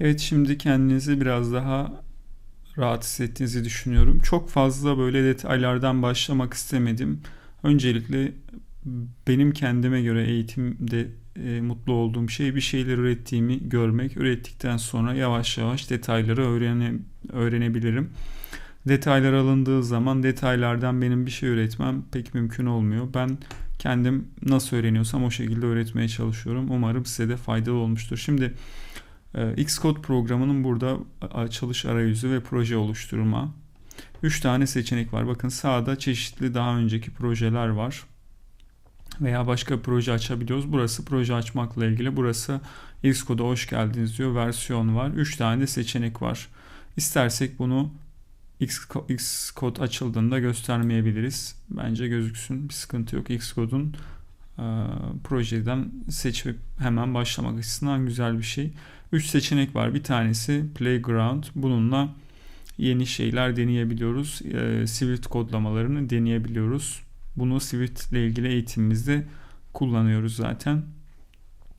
Evet şimdi kendinizi biraz daha rahat hissettiğinizi düşünüyorum. Çok fazla böyle detaylardan başlamak istemedim. Öncelikle benim kendime göre eğitimde e, mutlu olduğum şey bir şeyler ürettiğimi görmek. Ürettikten sonra yavaş yavaş detayları öğrene, öğrenebilirim. Detaylar alındığı zaman detaylardan benim bir şey üretmem pek mümkün olmuyor. Ben kendim nasıl öğreniyorsam o şekilde öğretmeye çalışıyorum. Umarım size de faydalı olmuştur. Şimdi Xcode programının burada çalış arayüzü ve proje oluşturma. 3 tane seçenek var. Bakın sağda çeşitli daha önceki projeler var. Veya başka proje açabiliyoruz. Burası proje açmakla ilgili. Burası Xcode'a hoş geldiniz diyor. Versiyon var. 3 tane de seçenek var. İstersek bunu Xcode açıldığında göstermeyebiliriz. Bence gözüksün. Bir sıkıntı yok. Xcode'un e, projeden seçip hemen başlamak açısından güzel bir şey. 3 seçenek var. Bir tanesi Playground. Bununla yeni şeyler deneyebiliyoruz. E, Swift kodlamalarını deneyebiliyoruz. Bunu Swift ile ilgili eğitimimizde kullanıyoruz zaten.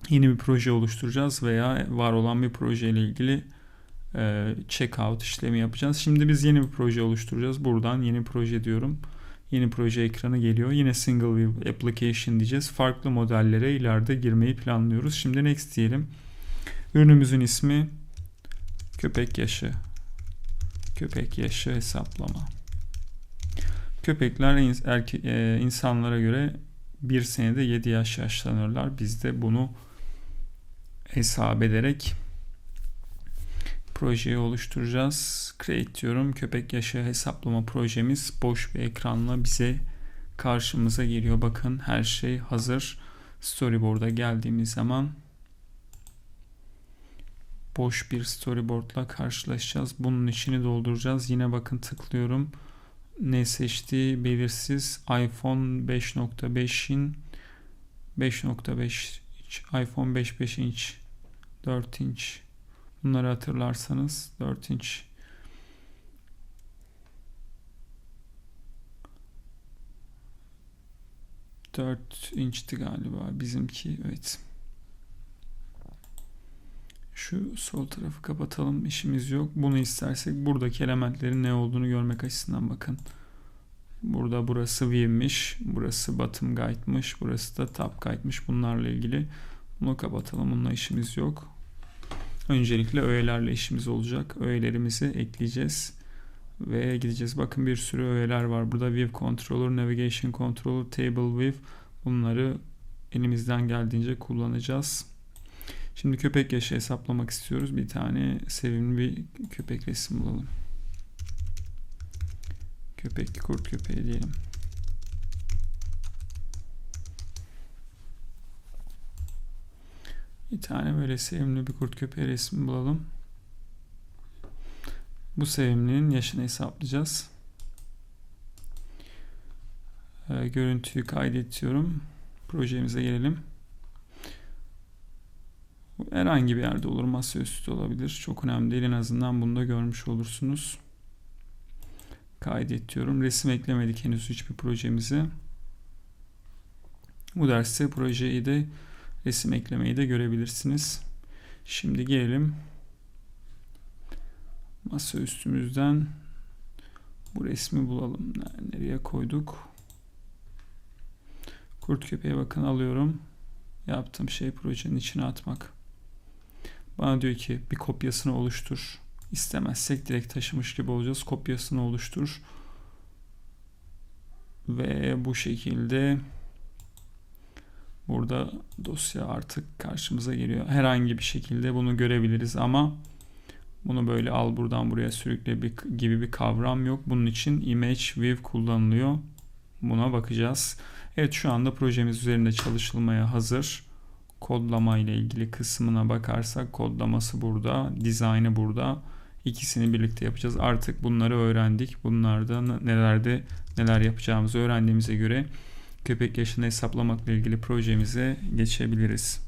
Yeni bir proje oluşturacağız veya var olan bir proje ile ilgili e, checkout işlemi yapacağız. Şimdi biz yeni bir proje oluşturacağız. Buradan yeni proje diyorum. Yeni proje ekranı geliyor. Yine single view application diyeceğiz. Farklı modellere ileride girmeyi planlıyoruz. Şimdi next diyelim. Ürünümüzün ismi köpek yaşı. Köpek yaşı hesaplama. Köpekler erke, e, insanlara göre bir senede 7 yaş yaşlanırlar. Biz de bunu hesap ederek projeyi oluşturacağız. Create diyorum. Köpek yaşı hesaplama projemiz boş bir ekranla bize karşımıza geliyor. Bakın her şey hazır. Storyboard'a geldiğimiz zaman boş bir storyboard'la karşılaşacağız. Bunun içini dolduracağız. Yine bakın tıklıyorum. Ne seçti belirsiz. iPhone 5.5'in 5.5 iPhone 5.5 inç 4 inç Bunları hatırlarsanız 4 inç Dört inçti galiba bizimki evet. Şu sol tarafı kapatalım işimiz yok. Bunu istersek buradaki elementlerin ne olduğunu görmek açısından bakın. Burada burası view'miş, burası bottom guide'mış, burası da top guide'mış. Bunlarla ilgili bunu kapatalım. Bununla işimiz yok. Öncelikle öğelerle işimiz olacak. Öğelerimizi ekleyeceğiz ve gideceğiz. Bakın bir sürü öğeler var. Burada View Controller, Navigation Controller, Table View. Bunları elimizden geldiğince kullanacağız. Şimdi köpek yaşı hesaplamak istiyoruz. Bir tane sevimli bir köpek resim bulalım. Köpek, kurt köpeği diyelim. Bir tane böyle sevimli bir kurt köpeği resmi bulalım. Bu sevimlinin yaşını hesaplayacağız. Ee, görüntüyü kaydediyorum. Projemize gelelim. Herhangi bir yerde olur. Masaüstü olabilir. Çok önemli değil. En azından bunu da görmüş olursunuz. Kaydet diyorum. Resim eklemedik henüz hiçbir projemize. Bu derste projeyi de resim eklemeyi de görebilirsiniz. Şimdi gelelim masa üstümüzden bu resmi bulalım. Nereye koyduk? Kurt köpeğe bakın alıyorum. Yaptığım şey projenin içine atmak. Bana diyor ki bir kopyasını oluştur. İstemezsek direkt taşımış gibi olacağız. Kopyasını oluştur. Ve bu şekilde Burada dosya artık karşımıza geliyor. Herhangi bir şekilde bunu görebiliriz ama bunu böyle al buradan buraya sürükle bir, gibi bir kavram yok. Bunun için image view kullanılıyor. Buna bakacağız. Evet şu anda projemiz üzerinde çalışılmaya hazır. Kodlama ile ilgili kısmına bakarsak kodlaması burada, dizaynı burada. İkisini birlikte yapacağız. Artık bunları öğrendik. Bunlarda nelerde neler yapacağımızı öğrendiğimize göre köpek yaşını hesaplamakla ilgili projemize geçebiliriz.